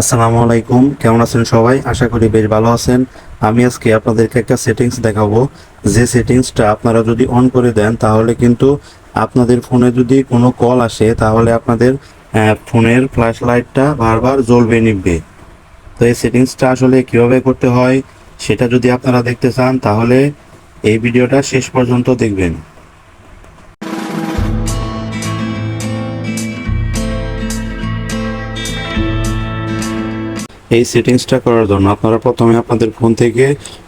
আসসালামু আলাইকুম। কেমন আছেন সবাই? আশা করি বেশ ভালো আছেন। আমি আজকে আপনাদেরকে একটা সেটিংস দেখাবো। যে সেটিংসটা আপনারা যদি অন করে দেন, তাহলে কিন্তু আপনাদের ফোনে যদি কোনো কল আসে, তাহলে আপনাদের ফোনের ফ্ল্যাশ লাইটটা বারবার জ্বলবে নিববে তো এই সেটিংসটা আসলে কীভাবে করতে হয়, সেটা যদি আপনারা দেখতে চান, তাহলে এই ভিডিওটা শেষ পর্যন্ত দেখবেন। এই সেটিংসটা করার জন্য আপনারা প্রথমে আপনাদের ফোন থেকে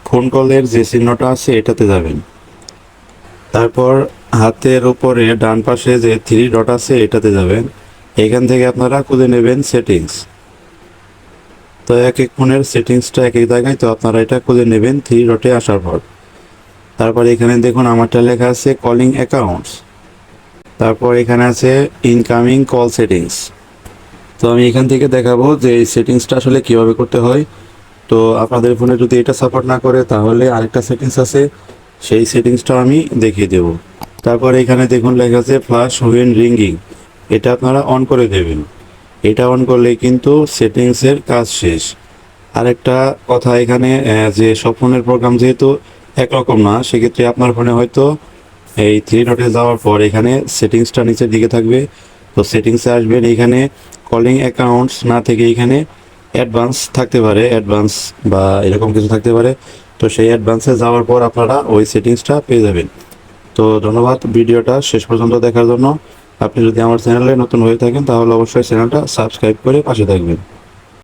ফোন কলের যে চিহ্নটা আছে, এটাতে যাবেন। তারপর হাতের উপরে ডান পাশে যে থ্রি ডট আছে, এটাতে যাবেন। এখান থেকে আপনারা খুঁজে নেবেন সেটিংস তো এক এক ফোনের সেটিংসটা এক এক জায়গায়, তো আপনারা এটা খুঁজে নেবেন থ্রি ডটে আসার পর। তারপর এখানে দেখুন, আমারটা লেখা আছে কলিং অ্যাকাউন্টস তারপর এখানে আছে ইনকামিং কল সেটিংস তো আমি এখান থেকে দেখাবো যে এই সেটিংসটা আসলে কীভাবে করতে হয়। তো আপনাদের ফোনে যদি এটা সাপোর্ট না করে, তাহলে আরেকটা সেটিংস আছে, সেই সেটিংসটা আমি দেখিয়ে দেব। তারপর এখানে দেখুন লেখা আছে ফ্লাশ হুইন রিঙ্গিং এটা আপনারা অন করে দেবেন। এটা অন করলে কিন্তু সেটিংসের কাজ শেষ। আরেকটা কথা এখানে যে সব ফোনের প্রোগ্রাম যেহেতু একরকম না, সেক্ষেত্রে আপনার ফোনে হয়তো এই থ্রি ডটে যাওয়ার পর এখানে সেটিংসটা নিচের দিকে থাকবে। তো সেটিংসে আসবেন, এখানে কলিং অ্যাকাউন্টস না থেকে এখানে অ্যাডভান্স থাকতে পারে অ্যাডভান্স বা এরকম কিছু থাকতে পারে, তো সেই অ্যাডভান্সে যাওয়ার পর আপনারা ওই সেটিংসটা পেয়ে যাবেন। তো ধন্যবাদ, ভিডিওটা শেষ পর্যন্ত দেখার জন্য। আপনি যদি আমার চ্যানেলে নতুন হয়ে থাকেন, তাহলে অবশ্যই চ্যানেলটা সাবস্ক্রাইব করে পাশে থাকবেন।